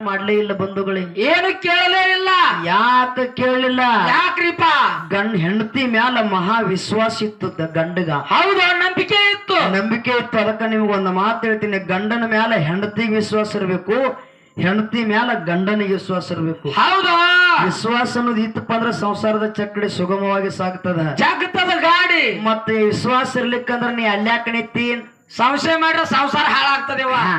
ಮಾಡ್ಲೇ ಇಲ್ಲ ಬಂಧುಗಳೇ. ಏನು ಕೇಳಲೇ ಇಲ್ಲ. ಯಾಕ ಕೇಳಲಿಲ್ಲ ಯಾಕ್ರಿಪ ಗಂಡ ಹೆಂಡತಿ ಮ್ಯಾಲ ಮಹಾ ವಿಶ್ವಾಸ ಇತ್ತು ಗಂಡಗ. ಹೌದು ನಂಬಿಕೆ ಇತ್ತು. ನಂಬಿಕೆ ಇತ್ತು ಅದಕ್ಕ ನಿಮ್ಗೆ ಒಂದು ಮಾತು ಹೇಳ್ತೀನಿ. ಗಂಡನ ಮ್ಯಾಲ ಹೆಂಡತಿ ವಿಶ್ವಾಸ ಇರಬೇಕು ಹೆಂಡತಿ ಮ್ಯಾಲ ಗಂಡನಿಗೆ ವಿಶ್ವಾಸ ಇರಬೇಕು. ಹೌದು. ವಿಶ್ವಾಸ ಅನ್ನೋದು ಇತ್ತಪ್ಪ ಅಂದ್ರೆ ಸಂಸಾರದ ಚಕ್ಕಡಿ ಸುಗಮವಾಗಿ ಸಾಗ್ತದ ಜಾಗತದ ಗಾಡಿ. ಮತ್ತೆ ವಿಶ್ವಾಸ ಇರ್ಲಿಕ್ಕಂದ್ರ ನೀ ಅಲ್ಯಾಕ ನಿತ್ತಿ ಸಂಶಯ ಮಾಡ್ರೆ ಸಂಸಾರ ಹಾಳಾಗ್ತದೆ ಹಾ.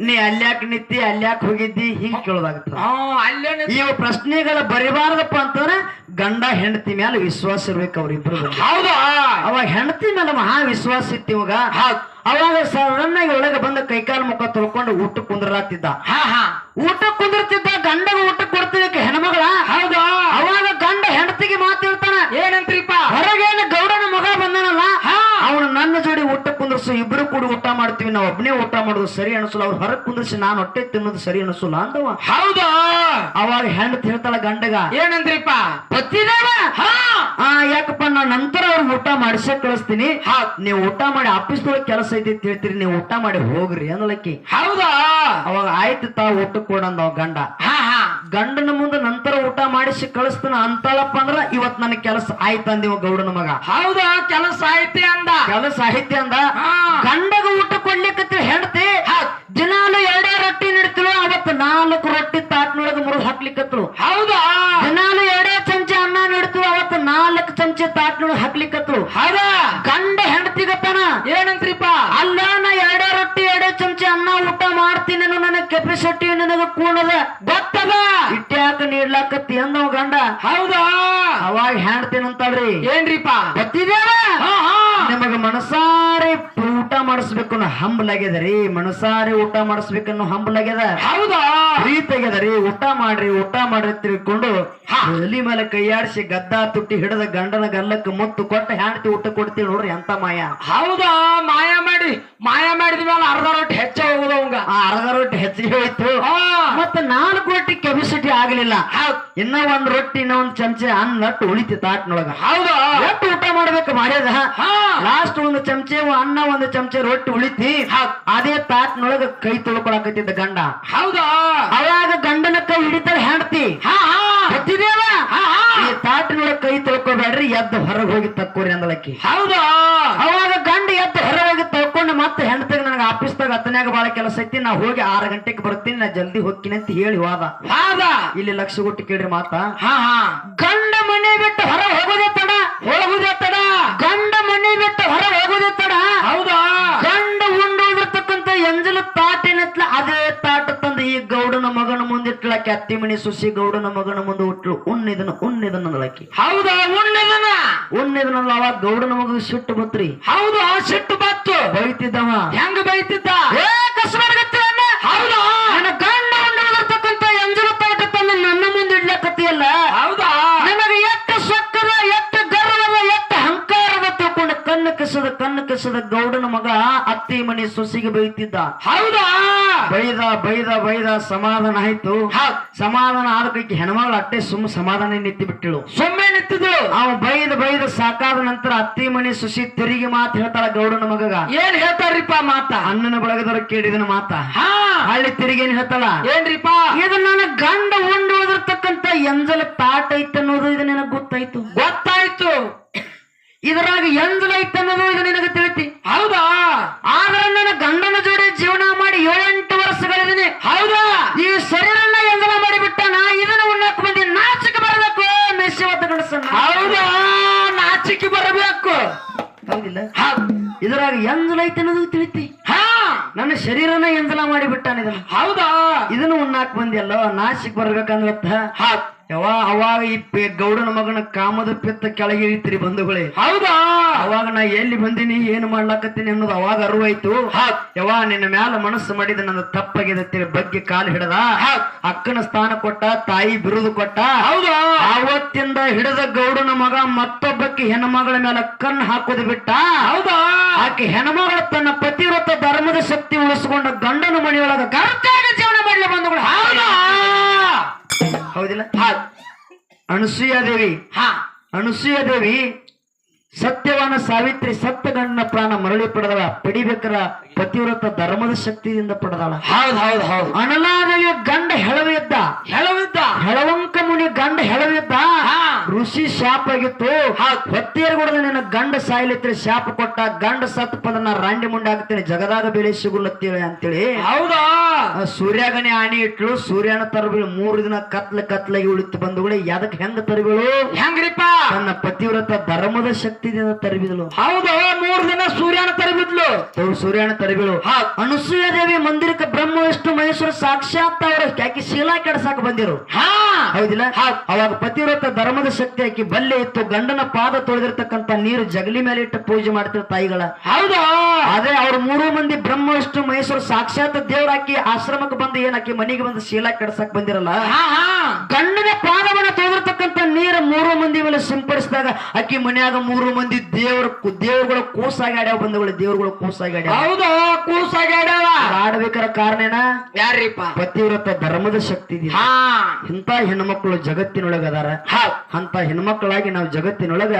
ನೀ ಅಲ್ಯಾಕ್ ನಿತ್ತಿ ಅಲ್ಯಾಕ್ ಹೋಗಿದ್ದಿ ಹಿಂಗ್ ಕೇಳೋದಾಗತ್ತ. ನೀವು ಇವು ಪ್ರಶ್ನೆಗಳ ಬರಿಬಾರ್ದಪ್ಪ ಅಂತಂದ್ರೆ ಗಂಡ ಹೆಂಡತಿ ಮ್ಯಾಲ ವಿಶ್ವಾಸ ಇರ್ಬೇಕು ಅವ್ರಿಬ್ರು. ಹೌದು ಅವಾಗ ಹೆಂಡತಿ ಮೇಲೆ ಮಹಾ ವಿಶ್ವಾಸ ಇತ್ತು ಇವಾಗ. ಹೌದ್. ಅವಾಗ ಆಗಿ ಒಳಗೆ ಬಂದ ಕೈಕಾಲು ಮುಖ ತೊಳ್ಕೊಂಡು ಊಟ ಹಾ ಊಟ ಕುಂದಿರ್ತಿದ್ದ ಗಂಡಗ ಊಟ ಕೊಡ್ತಿದ್ದಕ್ಕೆ ಹೆಣ್ಮಗಳ? ಹೌದು ಅವಾಗ ಗಂಡ ಹೆಂಡತಿಗೆ ಮಾತಿರ್ತಾನ ಏನಂತ್ರಿಪ್ಪ ಹೊರಗೇನು ಗೌಡನ ಮಗ ಬಂದನಲ್ಲ ಹಾ. ಅವನು ನನ್ನ ಜೋಡಿ ಊಟ ಕುಂದ್ರಸು ಇಬ್ರು ಕೂಡಿ ನಾವು ಒಬ್ಬನೇ ಊಟ ಮಾಡೋದು ಸರಿ ಅನಿಸಲ್ಲ ಅವ್ರು ಹೊರಗೆ ಕುಂದ್ರಿಸಿ ನಾನು ಹೊಟ್ಟೆ ತಿನ್ನೋದು ಸರಿ ಅನಿಸಲ್ಲ ಅಂದವ. ಹೌದಾ? ಅವಾಗ ಹೆಂಡತಿ ಹೇಳ್ತಾಳ ಗಂಡಗ ಏನಂದ್ರಿಪ್ಪ? ಆ ಯಾಕಪ್ಪ ನಾ ನಂತರ ಅವ್ರಿಗೆ ಊಟ ಮಾಡಿಸ ಕಳಿಸ್ತೀನಿ. ನೀವು ಊಟ ಮಾಡಿ ಆಫೀಸ್ ಕೆಲಸ ಐತಿ ಅಂತ ಹೇಳ್ತೀರಿ ನೀವು ಊಟ ಮಾಡಿ ಹೋಗ್ರಿ ಅನ್ನಲಕ್ಕಿ. ಹೌದಾ? ಅವಾಗ ಆಯ್ತು ತಾ ಊಟ ಕೊಡಂದ ಗಂಡ. ಹಾ ಹಾ. ಗಂಡನ ಮುಂದೆ ನಂತರ ಊಟ ಮಾಡಿಸಿ ಕಳಿಸ್ತಾನ ಅಂತಳಪ್ಪ ಅಂದ್ರ ಇವತ್ ನನ್ನ ಕೆಲಸ ಆಯ್ತು ಅಂದಿವ ಗೌಡನ ಮಗ. ಹೌದಾ? ಕೆಲಸ ಆಯ್ತಿ ಅಂದ. ಕೆಲಸ ಆಯ್ತಿ ಅಂದ. ಗಂಡಗ ಊಟ ಕೊಡ್ಲಿಕ್ಕತ್ತಿ ಹೆಂಡತಿ ದಿನಾಲು ಎರಡೇ ರೊಟ್ಟಿ ನಿಡ್ತಿಳು ಅವತ್ತು ನಾಲ್ಕು ರೊಟ್ಟಿ ತಾಟ್ನೊಳಗೆ ಮುರಿದು ಹಾಕ್ಲಿಕ್ಕತ್ಳು ಹೌದಾ? ದಿನಾಲು ಎರಡೇ ಚಮಚ ಅನ್ನ ನಿಡ್ತಿಳು ಅವತ್ತು ನಾಲ್ಕು ಚಂಚೆ ತಾಟ್ನೊಳಗೆ ಹಾಕ್ಲಿಕ್ಕತ್ಳು ಹೌದಾ? ಗಂಡ ಹೆಂಡತಿಗತ್ತಾನ ಏನಂತ್ರಿಪ್ಪ? ಅಲ್ಲ ನಾ ಎರಡೇ ರೊಟ್ಟಿ ಎರಡೇ ಚಮಚ ಅನ್ನ ಊಟ ಮಾಡ್ತೀನಿ ನನ್ನ ಕೆಪಾಸಿಟಿ ನನಗೆ ಕೂಣದ. ಗೊತ್ತದ? ಇಟ್ಟ್ಯಾಕ ನೀಡ್ಲಾಕತ್ತಿ ಅಂದವ ಗಂಡ. ಹೌದಾ? ಅವಾಗ ಹೆಣ್ತೀನಂತಾಳ್ರಿ ಏನ್ರಿಪ್ಪ? ಗೊತ್ತಿದ್ಯಾವ ನಿಮಗ ಮನಸಾರೆ ಮಾಡಿಸ್ಬೇಕು ಅನ್ನೋ ಹಂಬಲಾಗ್ಯದ ರೀ ಮನಸಾರಿ ಊಟ ಮಾಡಿಸ್ಬೇಕನ್ನೋ ಹಂಬಲಾಗ್ಯದ ಹೌದಾ? ಪ್ರೀತಿಯಾಗ್ಯದ ರೀ ಊಟ ಮಾಡ್ರಿ ಊಟ ಮಾಡ್ರಿ ತಿಳ್ಕೊಂಡು ಎಲಿ ಮೇಲೆ ಕೈಯಾಡಿಸಿ ಗದ್ದ ತುಟ್ಟಿ ಹಿಡಿದ ಗಂಡನ ಗಲ್ಲಕ್ಕೆ ಮುತ್ತು ಕೊಟ್ಟ ಹ್ಯಾಂಡ್ತಿ ಊಟ ಕೊಡ್ತೀವಿ ನೋಡ್ರಿ ಎಂತ ಮಾಯ. ಹೌದಾ? ಮಾಯ. ಮಾಡಿ ಮಾಯ ಮಾಡಿದ ಮೇಲೆ ಅರ್ಧ ರೊಟ್ಟಿ ಹೆಚ್ಚ ಹೋಗುದ ಅವಂಗ. ಆ ಅರ್ಧ ರೊಟ್ಟಿ ಹೆಚ್ಚಿಗೆ ಹೋಯ್ತು. ಮತ್ತೆ ನಾಲ್ಕು ರೊಟ್ಟಿ ಕೆಪಾಸಿಟಿ ಆಗ್ಲಿಲ್ಲ. ಇನ್ನ ಒಂದ್ ರೊಟ್ಟಿ ಇನ್ನ ಒಂದ್ ಚಮಚ ಅನ್ನ ಉಳಿತಿ ತಾಟ್ನೊಳಗ. ಹೌದಾ. ಎಷ್ಟು ಊಟ ಮಾಡ್ಬೇಕು ಮಾಡ್ಯದ ಹಾ. ಲಾಸ್ಟ್ ಒಂದು ಚಮಚೆ ಅನ್ನ ಒಂದು ಚಮಚೆ ರೊಟ್ಟಿ ಉಳಿತಿ. ಅದೇ ತಾಟ್ನೊಳಗ ಕೈ ತೊಳ್ಕೊಳಕತ್ತಿದ್ದ ಗಂಡ. ಹೌದಾ. ಅವಾಗ ಗಂಡನ ಕೈ ಹಿಡಿತಾಳೆ ಹೆಂಡತಿ ಹಾ. ಈ ತಾಟ್ನೊಳಗ ಕೈ ತೊಳ್ಕೊಬೇಡ್ರಿ ಎದ್ದು ಹೊರಗೆ ಹೋಗಿ ತಕ್ಕೋರಿ ಅಂದಲಕ್ಕಿ. ಹೌದಾ. ಆಫೀಸ್ದಾಗ ಹತ್ತನ್ಯಾಗ ಬಾಳ ಕೆಲಸ ಐತಿ ನಾ ಹೋಗಿ ಆರು ಗಂಟೆಗೆ ಬರ್ತೀನಿ ನಾ ಜಲ್ದಿ ಹೋಗ್ತೀನಿ ಅಂತ ಹೇಳಿ ಹೋದ. ಹಾದ? ಇಲ್ಲಿ ಲಕ್ಷ ಕೊಟ್ಟು ಕೇಳ್ರಿ ಮಾತಾ. ಹಾ ಹಾ. ಗಂಡ ಮನೆ ಬಿಟ್ಟು ಹೊರ ಹೋಗೋದೇ ಅತ್ತಿ ಮಣಿ ಸುಸಿ ಗೌಡನ ಮಗನ ಮುಂದೆ ಹುಟ್ಟಲು ಉಣ್ಣಿದನ ಉಣ್ಣಿದನ ಅಂದಳಕ್ಕಿ ಹೌದಾ ಉನ್ನಿದನ ಉಣ್ಣಿದನಲ್ಲ ಅವಾಗ ಗೌಡನ ಮಗ ಸಿಟ್ಟು ಬತ್ರಿ. ಹೌದು ಆ ಸಿಟ್ಟು ಬತ್ತು ಬೈತಿದ್ದವ. ಹೆಂಗ ಬೈತಿದ್ದ? ಏ ಅಣ್ಣ ಹೌದಾ? ನನ್ನ ಗಂಡ ಉಂಡೋದಿರ್ತಕ್ಕಂತ ಎಂಜಲ ತಾಟ ತಂದು ನನ್ನ ಮುಂದೆ ಇಡ್ಲಕತ್ತಿಯಲ್ಲ? ಹೌದಾ? ನನಗೆ ಎಷ್ಟು ಸೊಕ್ಕದ ಎಷ್ಟು ಗರ್ವದ ಎಷ್ಟು ಹಂಕಾರದ ತಿಳ್ಕೊಂಡು ಕಣ್ಣು ಕಿಸದ ಕಣ್ಣ ಕಿಸದ ಗೌಡನ ಮಗ ಅತ್ತಿ ಮನೆ ಸೊಸಿಗೆ ಬೈತಿದ್ದ. ಹೌದಾ? ಬೈದ ಬೈದ ಬೈದ ಸಮಾಧಾನ ಆಯ್ತು. ಸಮಾಧಾನ ಆದ ಕೈಗೆ ಹೆಣ್ಮಗಳು ಅಟ್ಟೆ ಸುಮ್ಮ ಸಮಾಧಾನ ನಿತ್ತಿ ಬಿಟ್ಟಿಳು. ಸುಮ್ಮನೆ ನಿಂತಿದ್ದು ಅವ ಬೈದ ಬೈದ ಸಾಕಾದ ನಂತರ ಅತ್ತಿ ಮನೆ ಸುಸಿ ತಿರುಗಿ ಮಾತು ಹೇಳ್ತಾಳ ಗೌಡನ ಮಗಗ. ಏನ್ ಹೇಳ್ತಾರ್ರಿಪ್ಪ ಮಾತ? ಅಣ್ಣನ ಬಳಗದವ್ರ ಕೇಳಿದನ ಮಾತ. ಹಾ. ತಿರುಗಿ ಏನ್ ಹೇಳ್ತಾಳ? ಏನ್ರಿಪ್ಪ? ಇದು ನನ್ನ ಗಂಡ ಉಂಡು ಹೋದಿರ್ತಕ್ಕಂತ ಎಂಜಲ ತಾಟ ಐತೆ ಅನ್ನೋದು ಇದು ನಿನಗ್ ಗೊತ್ತಾಯ್ತು. ಗೊತ್ತಾಯ್ತು. ಇದರಾಗ ಎಂಜಲ ಅನ್ನೋದು ಇದು ನಿನಗೆ ತಿಳಿತಿ? ಹೌದಾ? ಆದ್ರೆ ನನ್ನ ಗಂಡನ ಜೋಡಿ ಜೀವನ ಮಾಡಿ ಏಳೆಂಟು ವರ್ಷಗಳಿದ್ದೀನಿ ಹೌದಾ? ಈ ಶರೀರನ್ನ ಎಂಜಲ ಮಾಡಿಬಿಟ್ಟ ನಾ ಇದನ್ನ ಉಣ್ಣಾಕ್ ಬಂದಿ ನಾಚಿಕೆ ಬರಬೇಕು ಮೆಸ್ಸಿವತ್ತ ಗಣಸನ್ನ ಹೌದಾ? ನಾಚಿಕೆ ಬರಬೇಕು. ಹೌದಿಲ್ಲ? ಹೌದ್. ಇದರಾಗ ಎಂಜಲ ಐತೆ ಅನ್ನೋದು ತಿಳಿತಿ? ಹಾ? ನನ್ನ ಶರೀರನ ಎಂಜಲ ಮಾಡಿಬಿಟ್ಟಾನ ಇದನ್ನ. ಹೌದಾ? ಇದನ್ನು ಉಣ್ಣಾಕ್ ಬಂದಿಯಲ್ಲೋ ನಾಶಿಕ್ ಬರ್ಬೇಕಂದ್ರತ್ತ ಹಾ. ಯಾವ ಅವಾಗ ಈ ಗೌಡನ ಮಗನ ಕಾಮದ ಪಿತ್ತ ಕೆಳಗೆ ಇಳಿತೀರಿ ಬಂಧುಗಳೇ. ಹೌದಾ? ಅವಾಗ ನಾ ಎಲ್ಲಿ ಬಂದಿನಿ ಏನು ಮಾಡ್ಲಾಕತ್ತೀನಿ ಅನ್ನೋದು ಅವಾಗ ಅರಿವಾಯ್ತು. ಯವಾ ನಿನ್ನ ಮ್ಯಾಲ ಮನಸ್ಸು ಮಾಡಿದ ನನ್ನ ತಪ್ಪಾಗಿದೆ ಬಗ್ಗೆ ಕಾಲು ಹಿಡದ? ಅಕ್ಕನ ಸ್ಥಾನ ಕೊಟ್ಟ ತಾಯಿ ಬಿರುದು ಕೊಟ್ಟ? ಹೌದಾ? ಅವತ್ತಿಂದ ಹಿಡಿದ ಗೌಡನ ಮಗ ಮತ್ತೊಬ್ಬಕ್ಕೆ ಮಗಳ ಮೇಲೆ ಕಣ್ಣು ಹಾಕೋದು ಬಿಟ್ಟ? ಹೌದಾ? ಆಕೆ ಹೆಣ್ಮಗಳ ತನ್ನ ಪತಿವ್ರತ ಧರ್ಮದ ಶಕ್ತಿ ಉಳಿಸಿಕೊಂಡ ಗಂಡನ ಮನೆಯೊಳಗ ಗರ್ತಾಗ ಜೀವನ ಮಾಡಲಿ ಬಂಧುಗಳು ಹೌದಾ? ಹೌದಿಲ್ಲ? ಅನಸೂಯ ದೇವಿ ಹಾ. ಅನಸೂಯ ದೇವಿ ಸತ್ಯವಾನ ಸಾವಿತ್ರಿ ಸತ್ಯ ಗಂಡನ ಪ್ರಾಣ ಮರಳಿ ಪಡೆದಳ ಪಡಿಬೇಕರ ಪತಿವ್ರತ ಧರ್ಮದ ಶಕ್ತಿಯಿಂದ ಪಡೆದಳ. ಹೌದ್ ಹೌದ್ ಹೌದು. ಅನಲಾದಯ ಗಂಡ ಹೆಳವಿದ್ದ ಹೆಳವಿದ್ದ ಹೆಳವಂಕ ಮುನಿ ಗಂಡ ಹೆಳವಿದ್ದ ಋಷಿ ಶಾಪ ಆಗಿತ್ತು. ಹೊತ್ತೇರ್ಗುಡದ ನಿನ್ನ ಗಂಡ ಸಾಯ್ಲಿತ್ರಿ ಶಾಪ ಕೊಟ್ಟ ಗಂಡ ಸತ್ ಪದ ರಾಂಡಿ ಮುಂಡೆ ಆಗ್ತೇನೆ ಜಗದಾಗ ಬೆಳೆ ಸಿಗುಲತ್ತೇಳಿ ಅಂತೇಳಿ. ಹೌದಾ? ಸೂರ್ಯಗಣಿ ಆಣಿ ಇಟ್ಲು ಸೂರ್ಯನ ತರಬೇಳು ಮೂರು ದಿನ ಕತ್ಲ ಕತ್ಲಾಗಿ ಉಳಿತು ಯದಕ್ಕೆ ಎದಕ್ ಹೆಂಗ ತರಬೇಳು ಹೆಂಗ್ರಿಪ್ಪ? ತನ್ನ ಪತಿವ್ರತ ಧರ್ಮದ ಶಕ್ತಿದಿಂದ ತರಬಿದಳು. ಹೌದು ಮೂರ್ ದಿನ ಸೂರ್ಯನ ತರಬಿದ್ಲು. ಅವ್ರು ಸೂರ್ಯನ ತರಬಿಳು. ಅನುಸೂಯ ದೇವಿ ಮಂದಿರಕ್ಕೆ ಬ್ರಹ್ಮ ವಿಷ್ಣು ಮಹೇಶ್ವರ ಸಾಕ್ಷಾತ್ ಅವರು ಯಾಕೆ ಶೀಲಾ ಕೆಡ್ಸಾಕ ಬಂದಿರು. ಹಾ. ಹೌದಿಲ್ಲ? ಅವಾಗ ಪತಿವ್ರತ ಧರ್ಮದ ಶಕ್ತಿ ಹಾಕಿ ಬಲ್ಲೆ ಇತ್ತು ಗಂಡನ ಪಾದ ತೊಳೆದಿರ್ತಕ್ಕಂತ ನೀರು ಜಗಲಿ ಮೇಲೆ ಇಟ್ಟು ಪೂಜೆ ಮಾಡ್ತಿರೋ ತಾಯಿಗಳ. ಹೌದಾ. ಆದ್ರೆ ಅವ್ರ ಮೂರು ಮಂದಿ ಬ್ರಹ್ಮ ವಿಷ್ಣು ಮಹೇಶ್ವರ ಸಾಕ್ಷಾತ್ ದೇವರಾಕಿ ಆಶ್ರಮಕ್ಕೆ ಬಂದು ಏನಾಕಿ ಮನೆಗೆ ಬಂದು ಶೀಲಾ ಕೆಡ್ಸಕ್ ಬಂದಿರಲ್ಲ? ಹಾ ಹಾ. ಗಂಡನ ಪಾದವನ್ನ ತೊಳೆದಿರ್ತಕ್ಕಂತ ನೀರು ಮೂರು ಮಂದಿ ಮೇಲೆ ಸಿಂಪಡಿಸಿದಾಗ ಅಕ್ಕಿ ಮನೆಯಾಗ ಮೂರು ಮಂದಿ ದೇವರ ದೇವರುಗಳ ಕೂಸಾಗಿ ಆಡ್ಯಾವ ಬಂಧುಗಳು ದೇವರುಗಳ ಕೂಸಾಗಿ ಆಡ್ಯಾವ. ಹೌದು ಆಡ್ಯಾವ. ಆಡ್ಬೇಕಾರ ಕಾರಣ ಏನ? ಯಾರಿಪ್ಪ ಪತಿವ್ರತ ಧರ್ಮದ ಶಕ್ತಿ ಇಂತ ಹಾ. ಇಂಥ ಹೆಣ್ಮಕ್ಳು ಜಗತ್ತಿನೊಳಗ ಅದಾರ ಅಂತ ಹೆಣ್ಮಕ್ಳಾಗಿ ನಾವು ಜಗತ್ತಿನೊಳಗ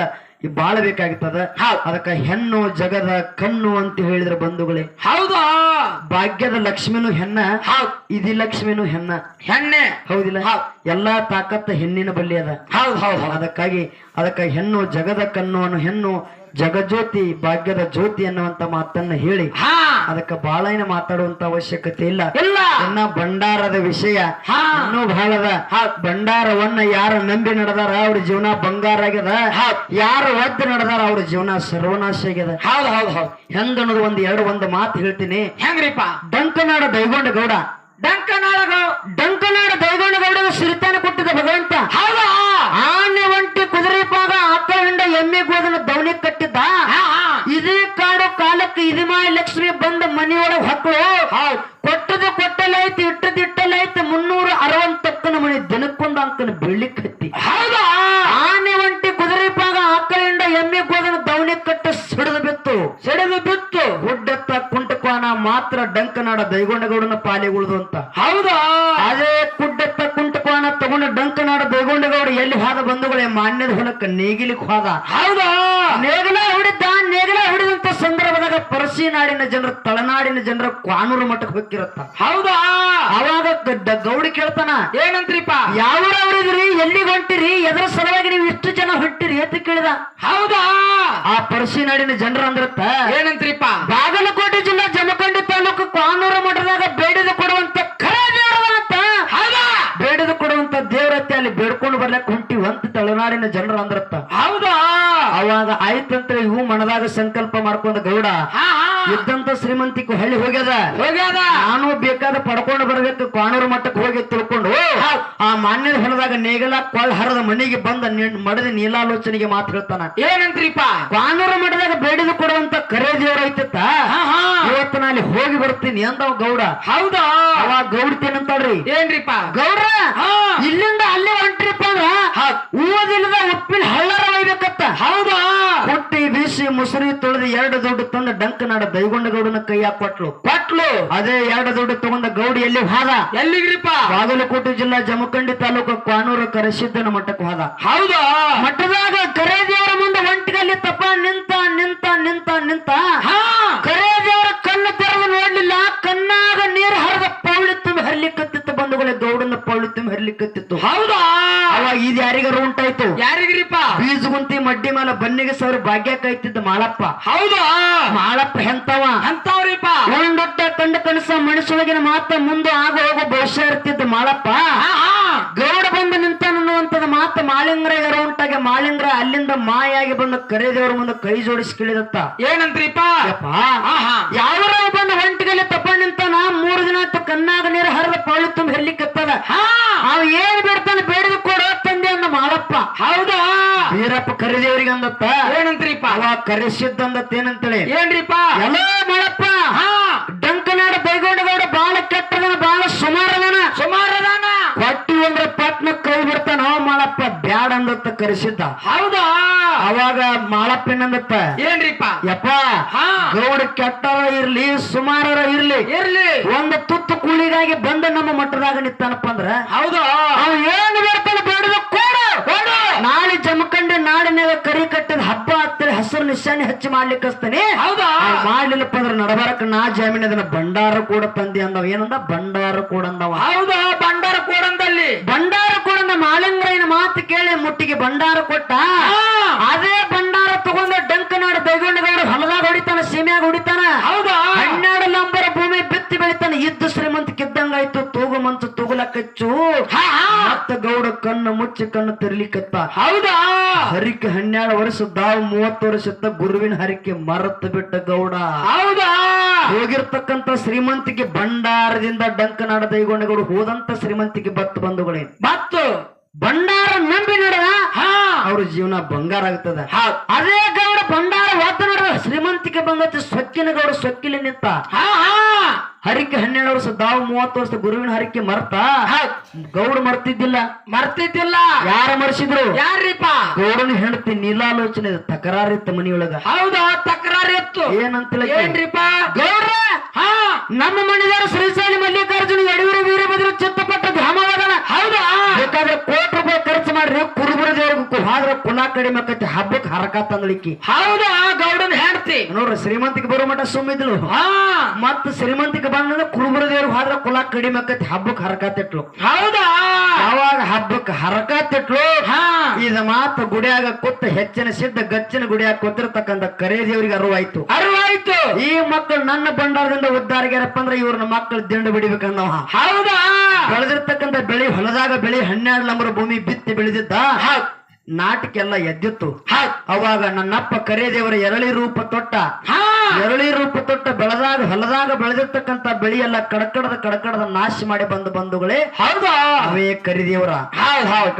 ಬಾಳಬೇಕಾಗ್ತದ ಅದಕ್ಕ ಹೆಣ್ಣು ಜಗದ ಕಣ್ಣು ಅಂತ ಹೇಳಿದ್ರ ಬಂಧುಗಳೇ. ಹೌದಾ? ಭಾಗ್ಯದ ಲಕ್ಷ್ಮಿನು ಹೆಣ್ಣ. ಇದಿ ಲಕ್ಷ್ಮಿನು ಹೆಣ್ಣ. ಹೆಣ್ಣೆ. ಹೌದಿಲ್ಲ? ಎಲ್ಲಾ ತಾಕತ್ತ ಹೆಣ್ಣಿನ ಬಲ್ಲಿ ಅದ. ಹೌದ್ ಹೌದ್. ಅದಕ್ಕಾಗಿ ಅದಕ್ಕ ಹೆಣ್ಣು ಜಗದ ಕಣ್ಣು ಅನ್ನೋ ಹೆಣ್ಣು ಜಗಜ್ಯೋತಿ ಭಾಗ್ಯದ ಜ್ಯೋತಿ ಅನ್ನುವಂತ ಮಾತನ್ನ ಹೇಳಿ ಅದಕ್ಕೆ ಅದಕ್ಕ ಬಹಳ ಏನು ಮಾತಾಡುವಂತ ಅವಶ್ಯಕತೆ ಇಲ್ಲ. ಇಲ್ಲ. ಇನ್ನ ಭಂಡಾರದ ವಿಷಯ ಹಾ. ಇನ್ನೂ ಬಹಳದ ಭಂಡಾರವನ್ನ ಯಾರು ನಂಬಿ ನಡೆದಾರ ಅವ್ರ ಜೀವನ ಬಂಗಾರ ಆಗ್ಯದ. ಯಾರು ಒದ್ದು ನಡೆದಾರ ಅವ್ರ ಜೀವನ ಸರ್ವನಾಶ ಆಗ್ಯದ. ಹೌದ್ ಹೌದ್ ಹೌದು. ಹೆಂಗ ಅನ್ನೋದು ಒಂದ್ ಎರಡು ಒಂದು ಮಾತು ಹೇಳ್ತೀನಿ. ಹೆಂಗ್ರಿಪ್ಪ? ಡಂಕನಾಡ ದೈಗೊಂಡ ಗೌಡ ಡಂಕನಾಳಗ ಡಂಕನಾಡ ದೈಗೊಂಡ ಗೌಡಗ ಸಿರಿತಾನ ಕೊಟ್ಟಿದ್ದ ಭಗವಂತ. ಹೌದಾ? ಆನೆ ಒಂಟಿ ಕುದುರೆ ಪಾಗ ಆಕಳ ಹಿಂಡ ಎಮ್ಮೆ ಗೋದನ ದೌನಿ ಕಟ್ಟಿದ್ದ. ಇದೇ ಕಾಡು ಕಾಲಕ್ಕೆ ಇದು ಮಾಯ ಲಕ್ಷ್ಮಿ ಬಂದ ಮಾತ್ರ ಡಂಕನಾಡ ದೈಗೊಂಡಗೌಡನ ಪಾಲಿ ಉಳಿದು ಅಂತ. ಹೌದಾ? ಅದೇ ಕುಡ್ಡೆತ್ತ ಕುಂಟಪಾನ ತಗೊಂಡ ಡಂಕನಾಡ ದೈಗೊಂಡಗೌಡ ಎಲ್ಲಿ ಹಾದ ಬಂಧುಗಳೇ ಮಾನ್ಯದ ಹೊಲಕ್ಕೆ ನೇಗಿಲಿಕ್ ಹೋದ. ಹೌದಾ? ನೇಗಲ ಸಂದರ್ಭದಾಗ ಪರಸಿ ನಾಡಿನ ಜನರ ತಳನಾಡಿನ ಜನರ ಕ್ವಾನೂರು ಮಠಕ್ಕೆ ಹೋಗಿರತ್ತ ಹೌದಾ? ಅವಾಗ ದೊಡ್ಡ ಗೌಡಿ ಕೇಳ್ತಾನ ಏನಂತ್ರಿಪ್ಪ ಯಾವ ಎಲ್ಲಿ ಹೊಂಟಿರಿ ಎದ್ರ ಸಲುವಾಗಿ ನೀವು ಇಷ್ಟು ಜನ ಹೊಂಟಿರಿ ಅಂತ ಕೇಳಿದ. ಹೌದಾ? ಆ ಪರಸಿ ನಾಡಿನ ಜನರ ಅಂದ್ರತ್ತ ಏನಂತ್ರಿಪ್ಪ ಬಾಗಲಕೋಟೆ ಜಿಲ್ಲಾ ಜಮಖಂಡಿ ತಾಲೂಕು ಕ್ವಾನೂರು ಮಠದಾಗ ಬೇಡಿದ ಕೊಡುವಂತ ಖರೆ ದೇವರದಂತ ಹೌದಾ ಬೇಡಿದ ದೇವರತ್ತೆ ಅಲ್ಲಿ ಬೇಡ್ಕೊಂಡು ಬರ್ಲಕ್ ಹೊಂಟಿವಿ ಅಂತ ತಳನಾಡಿನ ಜನರು ಅಂದ್ರತ್ತ. ಹೌದಾ? ಅವಾಗ ಆಯ್ತಂತ ಇವು ಮನದಾಗ ಸಂಕಲ್ಪ ಮಾಡ್ಕೊಂಡ ಗೌಡ. ಇದ್ದಂತ ಶ್ರೀಮಂತಿக்கு ಹಳ್ಳಿ ಹೋಗ್ಯದ? ಹೋಗ್ಯದ? ನಾನು ಬೇಕಾದ ಪಡ್ಕೊಂಡು ಬರ್ಬೇಕು ಕ್ವಾಣೂರು ಮಟ್ಟಕ್ಕೆ ಹೋಗಿ ತಿಳ್ಕೊಂಡು. ಆ ಮಾನ್ಯದ ಹೊಲದಾಗ ನೇಗಲ ಕೊಳ್ ಹರದ ಮನೆಗೆ ಬಂದ ಮಡದ ನೀಲಾಲೋಚನೆಗೆ ಮಾತು ಹೇಳ್ತಾನ. ಏನಂತ್ರಿಪ್ಪ? ಕಾನೂರು ಮಠದಾಗ ಬೇಡಿದು ಕೊಡುವಂತ ಕರೆ ದೇವರ ಐತಿತ್ತ. ನಾ ಅಲ್ಲಿ ಹೋಗಿ ಬರ್ತೀನಿ ಎಂದವ್ ಗೌಡ. ಹೌದಾ? ಅವಾಗ ಗೌಡ್ತೇನಂತಾಳ್ರಿ ಏನ್ರಿಪ್ಪ ಗೌಡ್ರ ಹಾ. ಇಲ್ಲಿಂದ ಅಲ್ಲಿ ಹೊಂಟ್ರಿಪ್ಪ ಅಂದ್ರ ಊದಿಲ್ಲದ ಉಪ್ಪಿನ ಹಳ್ಳರ ಒಯ್ಬೇಕತ್ತ. ಹೌದಾ? ಕೊಟ್ಟಿ ಬೀಸಿ ಮುಸುರಿ ತೊಳೆದು ಎರಡು ದುಡ್ಡು ತಂದ ಡಂಕ ನಾಡ ದೈಗೊಂಡ ಗೌಡನ ಕೈಯಾಗ ಕೊಟ್ಲು. ಕೊಟ್ಲು? ಅದೇ ಎರಡು ದುಡ್ಡು ತಗೊಂಡ ಗೌಡಿ ಎಲ್ಲಿ ಹೋದ? ಎಲ್ಲಿಗ್ರಿಪ್ಪ ಬಾಗಲಕೋಟೆ ಜಿಲ್ಲಾ ಜಮಖಂಡಿ ತಾಲೂಕು ಕ್ವಾನೂರು ಕರೆಸಿದ್ದನ ಮಠಕ್ಕೆ ಹೋದ. ಹೌದಾ? ಮಠದಾಗ ಕರೆ ದೇವರ ಮುಂದೆ ಒಂಟಿಗಲ್ಲಿ ತಪ್ಪ ನಿಂತ ಹರ್ಲಿಕ್ಕತ್ತಿತ್ತು ಹೌದಾ? ಅವಾಗ ಇದು ಯಾರಿಗಾರು ಉಂಟಾಯ್ತು? ಯಾರಿಗ್ರಿಪ್ಪ? ಬೀಜಗುಂತಿ ಮಡ್ಡಿ ಮೇಲೆ ಬನ್ನಿಗೆ ಸಾವಿರ ಭಾಗ್ಯ ಕಾಯ್ತಿದ್ದ ಮಾಳಪ್ಪ. ಹೌದಾ? ಮಾಳಪ್ಪ ಎಂತವ ಅಂತವ್ರಿಪ್ಪ ಒಂದೊಟ್ಟ ಕಂಡ ಕನಸ ಮನುಷ್ಯೊಳಗಿನ ಮಾತ ಮುಂದೆ ಆಗ ಹೋಗೋ ಭವಿಷ್ಯ ಇರ್ತಿದ್ದ ಮಾಳಪ್ಪ. ಗೌಡ ಬಂದು ನಿಂತಾನನ್ನುವಂತದ ಮಾತ ಮಾಲಿಂಗ್ರ ಉಂಟಾಗೆ ಮಾಲಿಂಗ್ರ ಅಲ್ಲಿಂದ ಮಾಯಾಗಿ ಬಂದು ಕರೆದೇವ್ರ ಮುಂದೆ ಕೈ ಜೋಡಿಸಿ ಕೇಳಿದತ್ತ ಏನಂತ್ರಿಪ್ಪ? ಯಾವ ಹೊಂಟಿಗಲ್ಲಿ ತಪ್ಪ ನಿಂತಾನ ಮೂರು ದಿನ ಕಣ್ಣಾಗ ನೀರು ಹರಿದ ಪೌಳಿ ತುಂಬ ಹೆರ್ಲಿಕ್ಕತ್ತದ. ಅವ ಏನ್ ಬಿಡ್ತಾನೆ ಬೇಡಿದ ಕೊಡೋ ತಂದೆ ಅಂದ ಮಾಳಪ್ಪ ಹೌದಾ? ವೀರಪ್ಪ ಕರಿದೇವ್ರಿಗೆ ಅಂದತ್ತ. ಏನಂತ್ರಿಪ್ಪ? ಅವ ಕರೆಸಿದ್ದಂದತ್ತೇನಂತೇಳಿ. ಏನ್ರಿಪ್ಪ? ಎಲ್ಲ ಮಾಳಪ್ಪ ಹಾ. ಕರೆಸಿದ್ದ. ಹೌದಾ? ಅವಾಗ ಮಾಳಪ್ಪನಂದಪ್ಪ ಏನ್ರಿಪ್ಪ? ಯಪ್ಪ ಗೌಡ ಕೆಟ್ಟರ ಇರ್ಲಿ ಸುಮಾರರ ಇರ್ಲಿ. ಇರ್ಲಿ. ಒಂದು ತುತ್ತು ಕೂಳಿಗಾಗಿ ಬಂದ ನಮ್ಮ ಮಟ್ಟದಾಗ ನಿತ್ತನಪ್ಪ ಅಂದ್ರ ಹೌದಾ. ಅವ ಏನು ಬೇಡದ ಕೊಡು. ನಾಳೆ ಜಮಖಂಡಿ ನಾಡಿನಾಗ ಕರಿ ಕಟ್ಟಿದ ಹಬ್ಬ ಹತ್ತಿರ ಹಸಿರು ನಿಶಾನೆ ಹಚ್ಚಿ ಮಾಡ್ಲಿಕ್ಕೆ ಹೌದಾ. ಮಾಡ್ಲಿಲ್ಲಪ್ಪ ಅಂದ್ರ ನಡಬಾರಕ ನಾ ಜಾಮೀನ್ ಅದನ್ನ ಭಂಡಾರ ಕೂಡ ತಂದಿ ಅಂದವ. ಏನಂದ? ಭಂಡಾರ ಕೂಡ ಅಂದವ. ಹೌದಾ? ಬಂಡಾರ ಕೋಡಂದಲ್ಲಿ ಭಂಡಾರ ಕೂಡ ಮಾಲಿಂಗ್ರೈನ ಮಾತು ಕೇಳಿ ಮುಟ್ಟಿಗೆ ಭಂಡಾರ ಕೊಟ್ಟ. ಅದೇ ಭಂಡಾರ ತಗೊಂಡ ಡಂಕನಾಡ ದೈಗೊಂಡಗೌಡ ಹೊಲದಾಗ ಹೊಡಿತಾನ ಸೀಮ್ಯಾಗ ಹೊಡಿತಾನ. ಹೌದಾ? ಹನ್ನೆರಡು ಲಂಬರ ಭೂಮಿ ಬಿತ್ತಿ ಬೆಳಿತಾನ. ಇದ್ದು ಶ್ರೀಮಂತ ಕಿದ್ದಂಗಾಯ್ತು ತೂಗು ಮಂತು ತೂಗುಲಕ್ಕಚ್ಚು. ಕಣ್ಣು ಮುಚ್ಚಿ ಕಣ್ಣು ತೆರಲಿಕತ್ತ. ಹೌದಾ? ಹರಿಕೆ ಹನ್ನೆರಡು ವರ್ಷ ದಾವ್ ಮೂವತ್ತು ವರ್ಷದ ಗುರುವಿನ ಹರಿಕೆ ಮರತ್ ಬಿಟ್ಟ ಗೌಡ. ಹೌದಾ? ಹೋಗಿರ್ತಕ್ಕಂತ ಶ್ರೀಮಂತಿಗೆ ಭಂಡಾರದಿಂದ ಡಂಕನಾಡ ದೈಗೊಂಡಗಳು ಹೋದಂತ ಶ್ರೀಮಂತಿಗೆ ಬತ್ತು ಬಂಧುಗಳೇ. ಬತ್ತು? ಭಂಡಾರ ನಂಬಿ ನಡ ಹಾ. ಅವ್ರ ಜೀವನ ಬಂಗಾರ ಆಗ್ತದ. ಅದೇ ಗೌಡ ಭಂಡಾರ ಹೋತ ನಡೆದ ಶ್ರೀಮಂತಿಕೆ ಬಂಗತಿ ಸೊಕ್ಕಿನ ಗೌಡ ಸೊಕ್ಕಿಲಿ ನಿಂತ. ಹಾ. ಹರಿಕೆ ಹನ್ನೆರಡು ವರ್ಷ ದಾವ್ ಮೂವತ್ತು ವರ್ಷ ಗುರುವಿನ ಹರಿಕೆ ಮರ್ತ? ಗೌಡ ಮರ್ತಿದ್ದಿಲ್ಲ. ಮರ್ತಿದ್ದಿಲ್ಲ. ಯಾರ ಮರ್ಸಿದ್ರು? ಯಾರಿಪ್ಪ? ಗೌಡನ ಹೆಂಡತಿ ನೀಲಾಲೋಚನೆ ತಕರಾರಿತ್ತ ಮನಿಯೊಳಗ. ಹೌದಾ? ತಕರಾರಿತ್ತು. ಏನಂತಿಲ್ಲ ಏನ್ರಿಪ್ಪ? ಗೌಡ್ರ! ಹಾ. ನಮ್ಮ ಮನೆಯವರು ಶ್ರೀಶೈಲಿ ಮಲ್ಲಿಕಾರ್ಜುನ ಯಡಿಯೂರು ವೀರಭದ್ರ ಚಿತ್ತಪಟ್ಟ ಧಾಮವಾದನ. ಕುಲ ಕಡಿಮೆ ಆಕತಿ ಹಬ್ಬಕ್ಕೆ ಹರಕ ತಂದಳಿಕ್ಕಿ ಆ ಗೌಡನ್ ಹೆಂಡತಿ. ನೋಡ್ರಿ ಶ್ರೀಮಂತಿಗೆ ಬರೋ ಮಟ್ಟ ಸುಮ್ಮಿದ್ಲು. ಹಾ. ಮತ್ತ ಶ್ರೀಮಂತಿಗೆ ಬಂದ ಕುರುಬರ ದೇವ್ರಿಗೆ ಹಾದ್ರ ಕುಲ ಕಡಿಮೆ ಆಕತಿ ಹಬ್ಬಕ್ಕೆ ಹರಕ ತಿಟ್ಲು. ಹೌದಾ? ಯಾವಾಗ ಹಬ್ಬಕ್ಕೆ ಹರಕ ತಿಟ್ಲು ಹಾ. ಇದ ಮಾತ ಗುಡಿಯಾಗ ಕೂತ ಹೆಚ್ಚಿನ ಸಿದ್ಧ ಗಚ್ಚಿನ ಗುಡಿಯಾಗ ಕೂತಿರ್ತಕ್ಕಂಥ ಕರೆ ದೇವರಿಗೆ ಅರಿವಾಯ್ತು. ಅರಿವಾಯ್ತು. ಈ ಮಕ್ಕಳು ನನ್ನ ಬಂಡಾರದಿಂದ ಉದ್ದಾರಿಗ್ಯಾರಪ್ಪ ಅಂದ್ರೆ ಇವ್ರನ್ನ ಮಕ್ಕಳು ದಿಂಡು ಬಿಡಿಬೇಕಂದವ ಹೌದಾ? ಬೆಳೆದಿರ್ತಕ್ಕಂಥ ಬೆಳಿ ಹೊಲದಾಗ ಬೆಳಿ ಹನ್ನೆರಡು ನಂಬರ್ ಭೂಮಿ ಬಿತ್ತಿ ಬೆಳೆದಿದ್ದ. ಹೌದ್. ನಾಟಕೆಲ್ಲ ಎದ್ದಿತ್ತು. ಅವಾಗ ನನ್ನಪ್ಪ ಕರೆ ದೇವರ ಎರಳಿ ರೂಪ ತೊಟ್ಟ. ಹಾ. ಎರಳಿ ರೂಪ ತೊಟ್ಟ ಬೆಳೆದಾಗ ಹೊಲದಾಗ ಬೆಳೆದಿರ್ತಕ್ಕಂತ ಬೆಳಿ ಎಲ್ಲ ಕಡಕಡದ ಕಡಕಡದ ನಾಶ ಮಾಡಿ ಬಂದ ಬಂಧುಗಳೇ. ಹೌದಾ? ಅವೇ ಕರಿದೇವರ.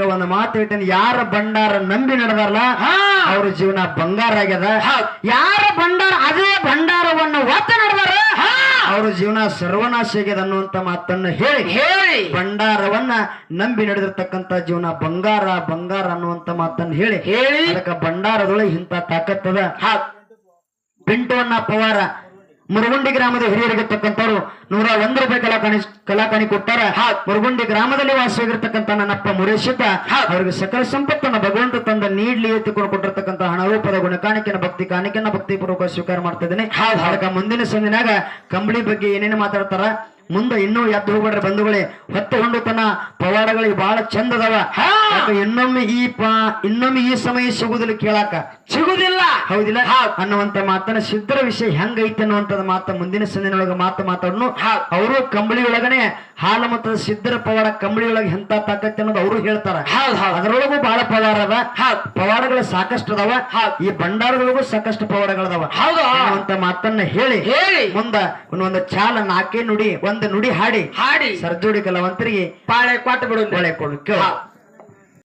ಒಂದು ಮಾತು ಹೇಳ್ತೇನೆ ಯಾರ ಭಂಡಾರ ನಂಬಿ ನಡೆದಾರಲ್ಲ ಅವ್ರ ಜೀವನ ಬಂಗಾರ ಆಗ್ಯದ. ಯಾರ ಭಂಡಾರ ಅದೇ ಭಂಡಾರವನ್ನು ಒತ್ತ ನಡೆದಾರ. ಅವ್ರ ಜೀವನ ಸರ್ವನಾಶ ಆಗ್ಯದ ಅನ್ನುವಂತ ಮಾತನ್ನ ಹೇಳಿ. ಹೇಳಿ. ಭಂಡಾರವನ್ನ ನಂಬಿ ನಡೆದಿರ್ತಕ್ಕಂತ ಜೀವನ ಬಂಗಾರ ಬಂಗಾರ ಅನ್ನುವಂತ ಮಾತನ್ನ ಹೇಳಿ. ಹೇಳಿ. ಅದಕ್ಕೆ ಭಂಡಾರದೊಳಗೆ ಇಂತ ತಾಕತ್ತದ ಹಾ. ಪಿಂಟವನ್ನ ಪವಾರ ಮುರುಗುಂಡಿ ಗ್ರಾಮದ ಹಿರಿಯರಿಗಿರ್ತಕ್ಕಂಥವ್ರು ನೂರ ಒಂದು ರೂಪಾಯಿ ಕಲಾಕಾಣಿ ಕಲಾಕಾಣಿ ಕೊಟ್ಟಾರ. ಮುರುಗುಂಡಿ ಗ್ರಾಮದಲ್ಲಿ ವಾಸವಾಗಿರ್ತಕ್ಕಂಥ ನನ್ನಪ್ಪ ಮುರೇಶಿದ್ದ ಅವರಿಗೆ ಸಕಲ ಸಂಪತ್ತನ್ನ ಭಗವಂತ ತಂದ ನೀಡ್ಲಿ ಎತ್ತಿಕೊಂಡು ಕೊಟ್ಟಿರ್ತಕ್ಕಂಥ ಹಣ ರೂಪದ ಗುಣಕಾಣಿಕೆನ ಭಕ್ತಿ ಕಾಣಿಕೆನ ಭಕ್ತಿ ಪೂರ್ವಕ ಸ್ವೀಕಾರ ಮಾಡ್ತಾ ಇದ್ದೀನಿ. ಮುಂದಿನ ಸಂದಿನಾಗ ಕಂಬಳಿ ಬಗ್ಗೆ ಏನೇನು ಮಾತಾಡ್ತಾರ ಮುಂದೆ ಇನ್ನೂ ಎದ್ದು ಹೋಗ್ಬೇಡ್ರಿ ಬಂಧುಗಳೇ. ಹೊತ್ತು ಹೊಂಡು ತನ್ನ ಪವಾಡಗಳಿಗೆ ಬಹಳ ಚಂದ ಅದಾವ. ಇನ್ನೊಮ್ಮೆ ಈ ಪ ಇನ್ನೊಮ್ಮೆ ಈ ಸಮಯ ಸಿಗುದಿಲ್ಲ ಕೇಳಾಕ? ಸಿಗುದಿಲ್ಲ. ಹೌದಿಲ್ಲ? ಅನ್ನುವಂತ ಮಾತನ್ನ ಸಿದ್ಧರ ವಿಷಯ ಹೆಂಗೈತೆ ಅನ್ನುವಂಥದ್ದು ಮಾತ ಮುಂದಿನ ಸಂದಿನೊಳಗೆ ಮಾತು ಮಾತಾಡ್ನು. ಅವರು ಕಂಬಳಿ ಒಳಗನೆ ಹಾಲ ಮತ್ತು ಸಿದ್ಧರ ಪವಾಡ ಕಂಬಳಿ ಒಳಗೆ ಎಂತ ತಾಕತ್ತೆ ಅನ್ನೋದು ಅವರು ಹೇಳ್ತಾರ. ಅದರೊಳಗೂ ಬಹಳ ಪವಾಡ ಅದ ಪವಾಡಗಳು ಸಾಕಷ್ಟು ಅದಾವ. ಈ ಭಂಡಾರದೊಳಗೂ ಸಾಕಷ್ಟು ಪವಾಡಗಳದಾವ ಹೌದು. ಅನ್ನುವಂತ ಮಾತನ್ನ ಹೇಳಿ. ಹೇಳಿ. ಮುಂದ ಒಂದು ಚಾಲ ನಾಕೆ ನುಡಿ ಒಂದು ನುಡಿ ಹಾಡಿ. ಹಾಡಿ. ಸರ್ಜೋಡಿ ಕಲಾವಂತರಿಗೆ ಪಾಳೆ ಕೊಟ್ಟು ಬಿಡು ಪಾಳೆ ಕೊಡು ಕೇಳು.